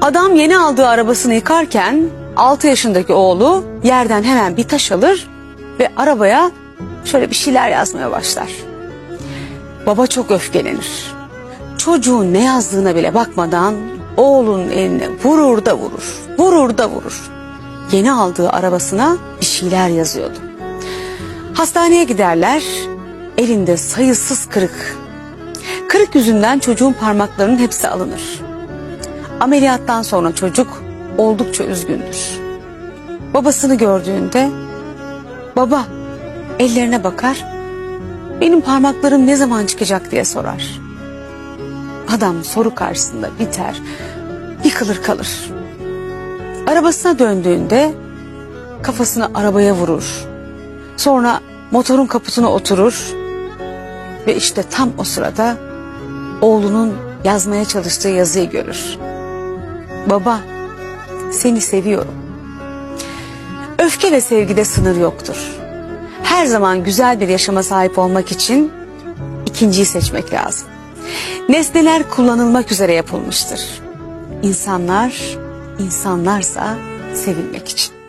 Adam yeni aldığı arabasını yıkarken 6 yaşındaki oğlu yerden hemen bir taş alır ve arabaya şöyle bir şeyler yazmaya başlar. Baba çok öfkelenir. Çocuğun ne yazdığına bile bakmadan oğlunun eline vurur da vurur, vurur da vurur. Yeni aldığı arabasına bir şeyler yazıyordu. Hastaneye giderler, elinde sayısız kırık. Kırık yüzünden çocuğun parmaklarının hepsi alınır. Ameliyattan sonra çocuk oldukça üzgündür. Babasını gördüğünde baba ellerine bakar benim parmaklarım ne zaman çıkacak diye sorar. Adam soru karşısında biter yıkılır kalır. Arabasına döndüğünde kafasını arabaya vurur. Sonra motorun kaputuna oturur ve işte tam o sırada oğlunun yazmaya çalıştığı yazıyı görür. Baba, seni seviyorum. Öfke ve sevgide sınır yoktur. Her zaman güzel bir yaşama sahip olmak için ikinciyi seçmek lazım. Nesneler kullanılmak üzere yapılmıştır. İnsanlar, insanlarsa sevilmek için.